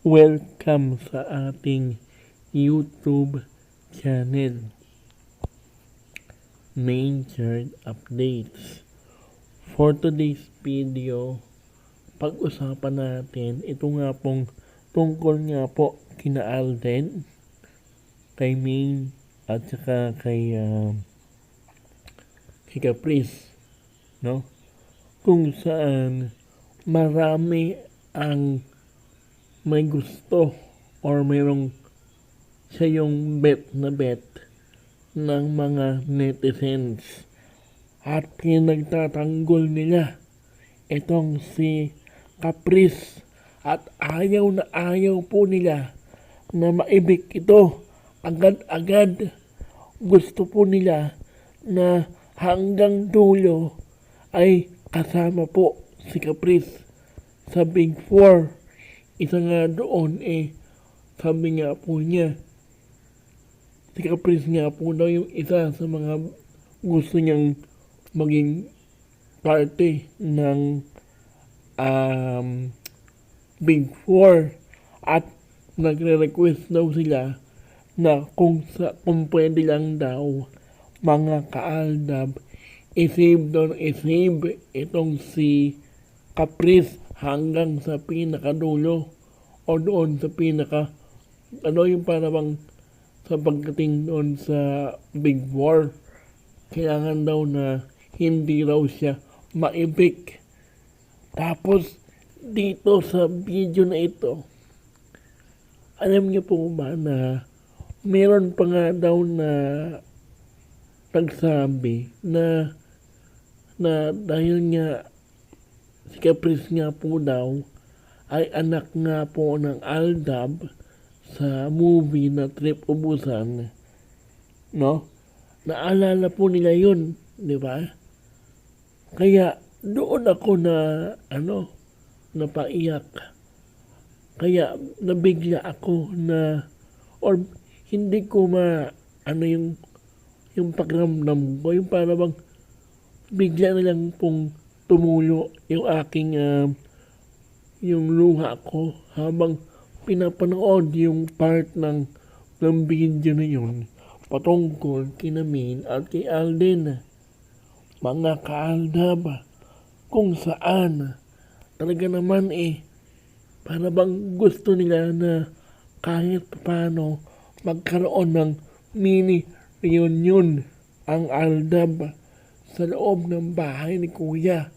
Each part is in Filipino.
Welcome sa ating YouTube channel. Nature Updates. For today's video, pag-usapan natin ito nga pong tungkol nga po kina Alden, kay Maine, at saka kay ah, kay Caprice, no? Kung saan marami ang may gusto or mayroong siya yung bet na bet ng mga netizens. At pinagtatanggol nila itong si Caprice. At ayaw na ayaw po nila na maibig ito agad-agad. Gusto po nila na hanggang dulo ay kasama po si Caprice sa Big Four. Isa nga doon eh, sabi nga po niya, si Caprice nga po daw yung isa sa mga gusto niyang maging parte ng um, Big Four. At nagre-request daw sila na kung, sa, kung pwede lang daw mga kaaldab isave daw isave itong si Caprice hanggang sa pinakadulo o doon sa pinaka ano yung para bang sa pagdating doon sa Big War. Kailangan daw na hindi raw siya maibig. Tapos dito sa video na ito alam niyo po ba na meron pa nga daw na nagsabi na na dahil nga si Caprice nga po daw ay anak nga po ng Aldab sa movie na Trip Ubusan. No? Naalala po nila yun, di ba? Kaya doon ako na ano, napaiyak. Kaya nabigla ako na or hindi ko ma ano yung yung pakiramdam ko, yung para bang bigla na lang pong tumulo yung aking ah, yung luha ko habang pinapanood yung part ng ng video na yun patungkol kina Min at kay Alden mga kaaldab kung saan talaga naman eh para bang gusto nila na kahit paano magkaroon ng mini reunion ang Aldab sa loob ng bahay ni Kuya.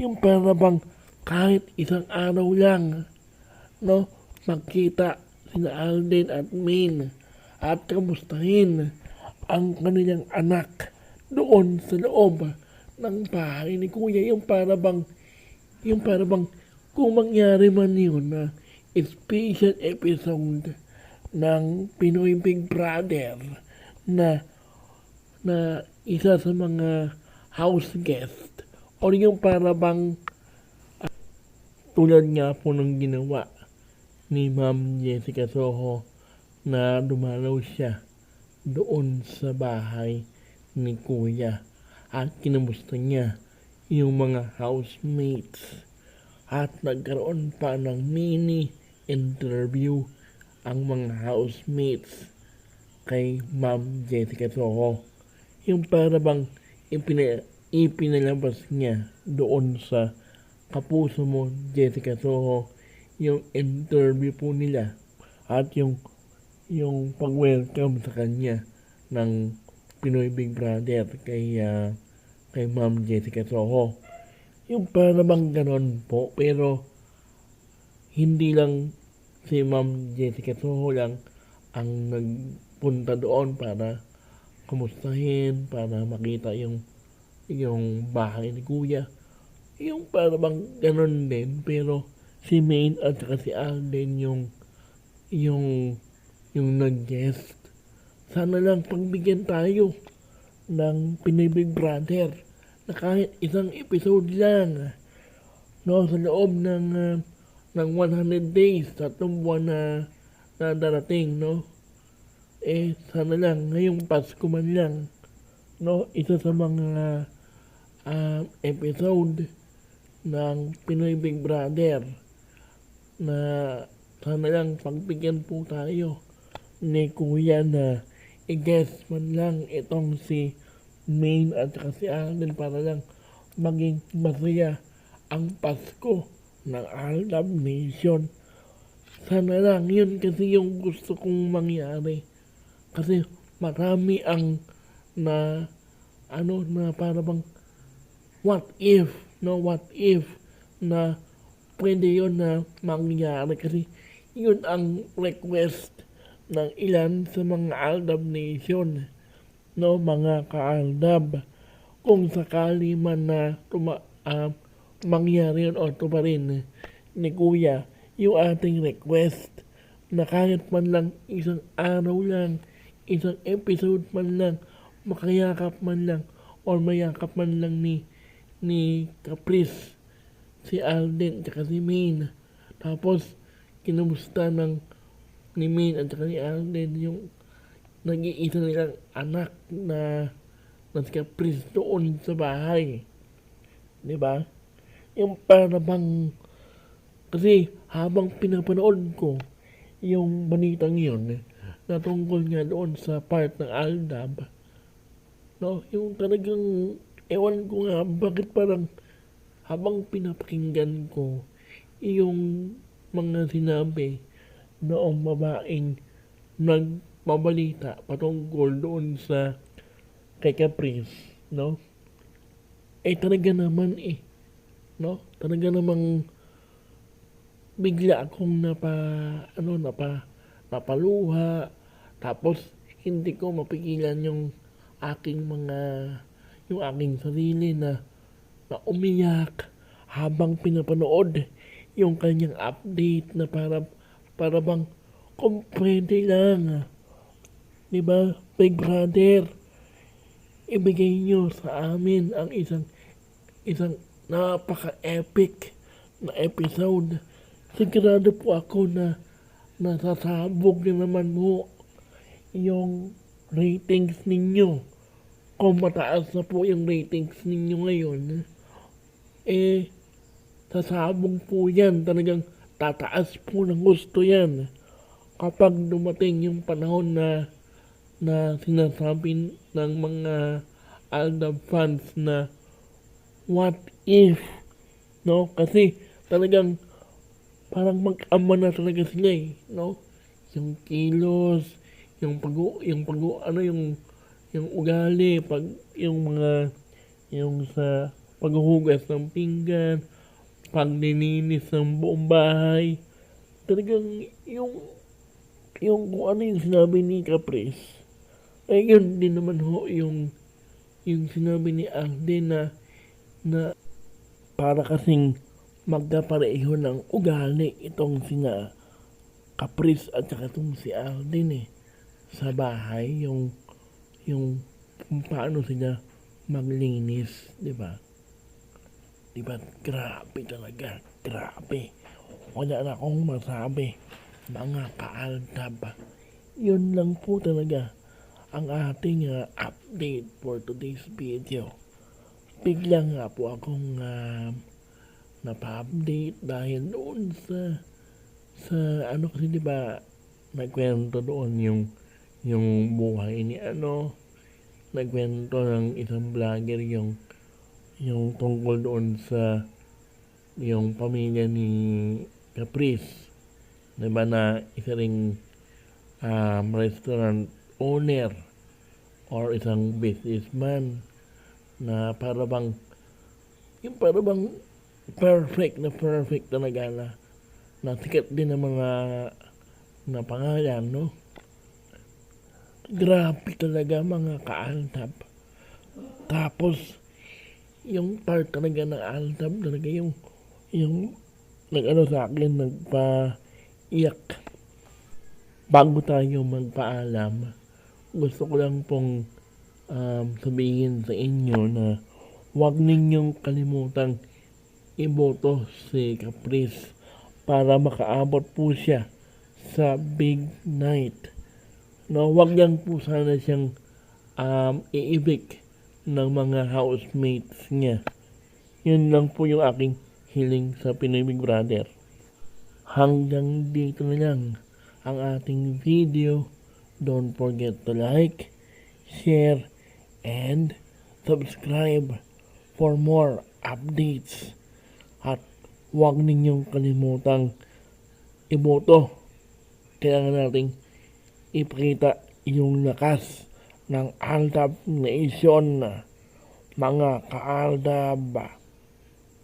Yung para bang kahit isang araw lang, no, magkita sina Alden at Min at kamustahin ang kanilang anak doon sa loob ng bahay ni Kuya. Yung para bang, yung para bang kung mangyari man yun na special episode ng Pinoy Big Brother na na isa sa mga house guest o yung para bang ah, tulad nga po ng ginawa ni Ma'am Jessica Soho na dumalaw siya doon sa bahay ni Kuya at kinamusta niya yung mga housemates at nagkaroon pa ng mini interview ang mga housemates kay Ma'am Jessica Soho. Yung para bang ipina, ipinalabas niya doon sa Kapuso mo Jessica Soho yung interview po nila at yung yung pag-welcome sa kanya ng Pinoy Big Brother kay ah, kay Ma'am Jessica Soho. Yung para bang ganon po pero hindi lang si Ma'am Jessica Soho lang ang nagpunta doon para kumustahin, para makita yung yung bahay ni Kuya. Yung para bang ganun din, pero si Maine at saka si Alden yung yung yung nag-guest. Sana lang pagbigyan tayo ng Pinoy Big Brother na kahit isang episode lang no sa loob ng ah, ng 100 days tatlong buwan na na darating no eh sana lang ngayong Pasko man lang no isa sa mga ah, episode ng Pinoy Big Brother na sana lang pagbigyan po tayo ni Kuya na i-guess man lang itong si Main at saka si Alden para lang maging masaya ang Pasko ng Aldab Nation. Sana lang yun kasi yung gusto kong mangyari. Kasi marami ang na ano na para bang what if no what if na pwede yun na mangyari? Kasi yun ang request ng ilan sa mga Aldab Nation no mga kaaldab. Kung sakali man na tuma, ah, mangyari yun o tumarin ni Kuya yung ating request na kahit man lang isang araw lang, isang episode man lang, makayakap man lang, or mayakap man lang ni ni Caprice, si Alden, tsaka si Maine. Tapos, kinumusta ng ni Maine at ni Alden yung nag-iisa nilang anak na na si Caprice doon sa bahay. Di ba? Yung para bang kasi habang pinapanood ko yung balitang yun na tungkol nga doon sa part ng Aldab, no, yung talagang ewan ko nga bakit parang habang pinapakinggan ko yung mga sinabi noong babaeng nagbabalita patungkol doon sa kay Caprice, no? Eh talaga naman eh, no? Talaga namang bigla akong napa, ano, napa, napaluha. Tapos, hindi ko mapigilan yung aking mga, yung aking sarili na, na umiyak habang pinapanood yung kanyang update na para, para bang, kung pwede lang, di ba, Big Brother, ibigay nyo sa amin ang isang, isang napaka-epic na episode sigurado po ako na nasasabog din naman mo yung ratings ninyo. Kung mataas na po yung ratings ninyo ngayon, eh, sasabog po yan. Talagang tataas po ng gusto yan. Kapag dumating yung panahon na na sinasabi ng mga Aldab fans na what if, no? Kasi talagang parang mag-ama na talaga sila eh, no? Yung kilos, yung pag yung pag ano yung yung ugali, pag yung mga yung sa paghuhugas ng pinggan, paglilinis ng buong bahay, talagang yung yung kung ano yung sinabi ni Caprice, ay yun din naman ho yung yung sinabi ni Alden na na para kasing magkapareho ng ugali itong sina Caprice at saka itong si Alden eh sa bahay yung yung kung paano sila maglinis, di ba? Di ba? Grabe talaga. Grabe. Wala na akong masabi. Mga kaaltab. Yun lang po talaga ang ating uh, update for today's video. Bigla nga po akong uh, napa-update dahil doon sa sa ano kasi di ba nagkwento doon yung yung buhay ni ano nagkwento ng isang vlogger yung yung tungkol doon sa yung pamilya ni Caprice. Di ba na isa ring um, restaurant owner or isang businessman na para bang yung para bang perfect na perfect talaga na na sikat din ng mga na pangalan no grabe talaga mga kaaltab tapos yung part talaga ng altab talaga yung yung nag ano sa akin nagpa iyak bago tayo magpaalam gusto ko lang pong um, sabihin sa inyo na huwag ninyong kalimutang iboto si Caprice para makaabot po siya sa big night. No, wag lang po sana siyang um, iibig ng mga housemates niya. Yun lang po yung aking hiling sa Pinoy Big Brother. hanggang dito na lang ang ating video. Don't forget to like, share, and subscribe for more updates. At huwag ninyong kalimutang iboto. Kailangan nating ipakita yung lakas ng Aldab Nation. Mga ka-Aldab.